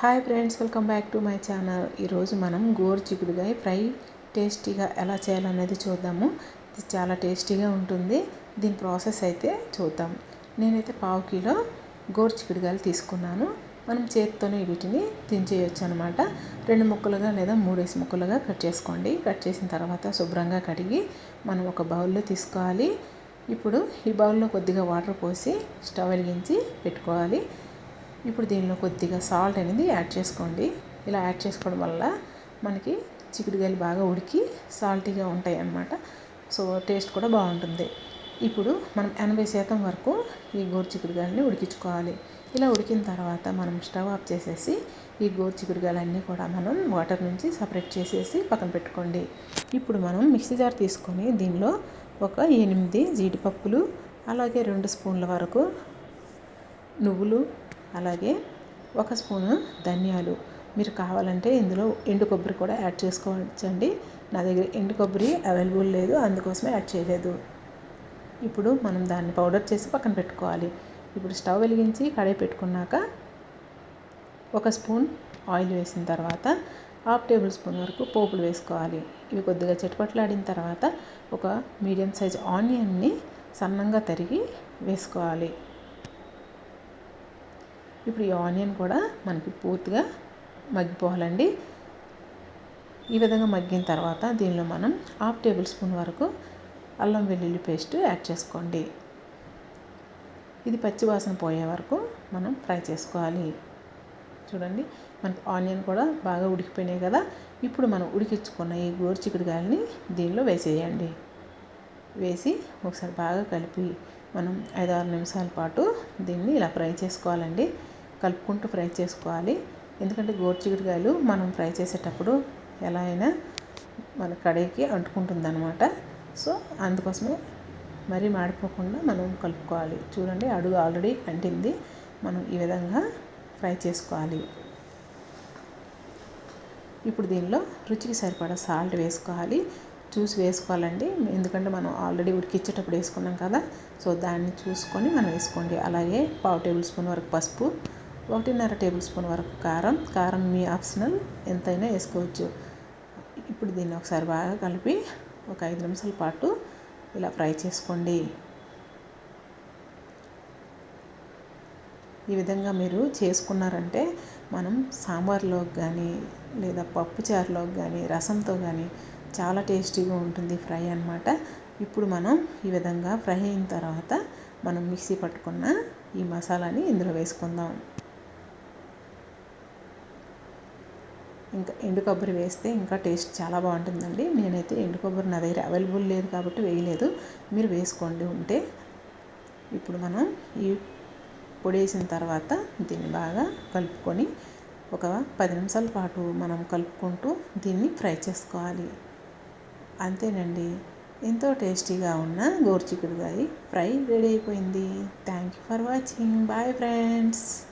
Hi friends welcome back to my channel. ఈరోజు మనం గోరు చిక్కుడుగాయ ఫ్రై టేస్టీగా ఎలా చేయాలనేది చూద్దాము. ఇది చాలా టేస్టీగా ఉంటుంది. దీని ప్రాసెస్ అయితే చూద్దాం. నేనైతే పావు కిలో గోరు చిక్కుడుగాయలు తీసుకున్నాను. మనం చేతితోనే వీటిని దించేయచ్చు అనమాట రెండు ముక్కలుగా లేదా మూడేసి ముక్కలుగా కట్ చేసుకోండి. కట్ చేసిన తర్వాత శుభ్రంగా కడిగి మనం ఒక బౌల్లో తీసుకోవాలి. ఇప్పుడు ఈ బౌల్లో కొద్దిగా వాటర్ పోసి స్టవ్ వెలిగించి పెట్టుకోవాలి. ఇప్పుడు దీనిలో కొద్దిగా సాల్ట్ అనేది యాడ్ చేసుకోండి. ఇలా యాడ్ చేసుకోవడం వల్ల మనకి చిక్కుడుగాయలు బాగా ఉడికి సాల్టీగా ఉంటాయి అన్నమాట సో టేస్ట్ కూడా బాగుంటుంది. ఇప్పుడు మనం ఎనభై శాతం వరకు ఈ గోరు చిక్కుడుగాయలని ఉడికించుకోవాలి. ఇలా ఉడికిన తర్వాత మనం స్టవ్ ఆఫ్ చేసేసి ఈ గోరు చిక్కుడుగాయలన్నీ కూడా మనం వాటర్ నుంచి సపరేట్ చేసేసి పక్కన పెట్టుకోండి. ఇప్పుడు మనం మిక్సీ జార్ తీసుకొని దీనిలో ఒక ఎనిమిది జీడిపప్పులు అలాగే రెండు స్పూన్ల వరకు నువ్వులు అలాగే ఒక స్పూను ధనియాలు. మీరు కావాలంటే ఇందులో ఎండు కొబ్బరి కూడా యాడ్ చేసుకోవచ్చండి. నా దగ్గర ఎండు కొబ్బరి అవైలబుల్ లేదు అందుకోసమే యాడ్ చేయలేదు. ఇప్పుడు మనం దాన్ని పౌడర్ చేసి పక్కన పెట్టుకోవాలి. ఇప్పుడు స్టవ్ వెలిగించి కడాయి పెట్టుకున్నాక ఒక స్పూన్ ఆయిల్ వేసిన తర్వాత హాఫ్ టేబుల్ స్పూన్ వరకు పోపులు వేసుకోవాలి. ఇవి కొద్దిగా చిటపట్లాడిన తర్వాత ఒక మీడియం సైజ్ ఆనియన్ని సన్నంగా తరిగి వేసుకోవాలి. ఇప్పుడు ఈ ఆనియన్ కూడా మనకి పూర్తిగా మగ్గిపోవాలండి. ఈ విధంగా మగ్గిన తర్వాత దీనిలో మనం హాఫ్ టేబుల్ స్పూన్ వరకు అల్లం వెల్లుల్లి పేస్ట్ యాడ్ చేసుకోండి. ఇది పచ్చివాసన పోయే వరకు మనం ఫ్రై చేసుకోవాలి. చూడండి మనకి ఆనియన్ కూడా బాగా ఉడికిపోయినాయి కదా. ఇప్పుడు మనం ఉడికించుకున్న ఈ గోరు చిక్కుడుకాయలని దీనిలో వేసేయండి. వేసి ఒకసారి బాగా కలిపి మనం ఐదు ఆరు నిమిషాల పాటు దీన్ని ఇలా ఫ్రై చేసుకోవాలండి. కలుపుకుంటూ ఫ్రై చేసుకోవాలి. ఎందుకంటే గోరుచిగురికాయలు మనం ఫ్రై చేసేటప్పుడు ఎలా అయినా మన కడాయికి అంటుకుంటుందన్నమాట. సో అందుకోసమే మరీ మాడిపోకుండా మనం కలుపుకోవాలి. చూడండి అడుగు ఆల్రెడీ అంటింది. మనం ఈ విధంగా ఫ్రై చేసుకోవాలి. ఇప్పుడు దీనిలో రుచికి సరిపడా సాల్ట్ వేసుకోవాలి. చూసి వేసుకోవాలండి. ఎందుకంటే మనం ఆల్రెడీ ఉడికిచ్చేటప్పుడు వేసుకున్నాం కదా సో దాన్ని చూసుకొని మనం వేసుకోండి. అలాగే పావు టేబుల్ స్పూన్ వరకు పసుపు ఒకటిన్నర టేబుల్ స్పూన్ వరకు కారం. కారం మీ ఆప్షనల్. ఎంతైనా వేసుకోవచ్చు. ఇప్పుడు దీన్ని ఒకసారి బాగా కలిపి ఒక ఐదు నిమిషాల పాటు ఇలా ఫ్రై చేసుకోండి. ఈ విధంగా మీరు చేసుకున్నారంటే మనం సాంబార్లోకి కానీ లేదా పప్పుచారులోకి కానీ రసంతో కానీ చాలా టేస్టీగా ఉంటుంది ఫ్రై అనమాట ఇప్పుడు మనం ఈ విధంగా ఫ్రై అయిన తర్వాత మనం మిక్సీ పట్టుకున్న ఈ మసాలాని ఇందులో వేసుకుందాం. ఇంకా ఎండు కొబ్బరి వేస్తే ఇంకా టేస్ట్ చాలా బాగుంటుందండి. నేనైతే ఎండు కొబ్బరి నా దగ్గర అవైలబుల్ లేదు కాబట్టి వేయలేదు. మీరు వేసుకోండి ఉంటే. ఇప్పుడు మనం ఈ పొడి వేసిన తర్వాత దీన్ని బాగా కలుపుకొని ఒక పది నిమిషాల పాటు మనం కలుపుకుంటూ దీన్ని ఫ్రై చేసుకోవాలి. అంతేనండి. ఎంతో టేస్టీగా ఉన్న గోరుచిక్కుడుగాయ ఫ్రై రెడీ అయిపోయింది. Thank you for watching. Bye friends.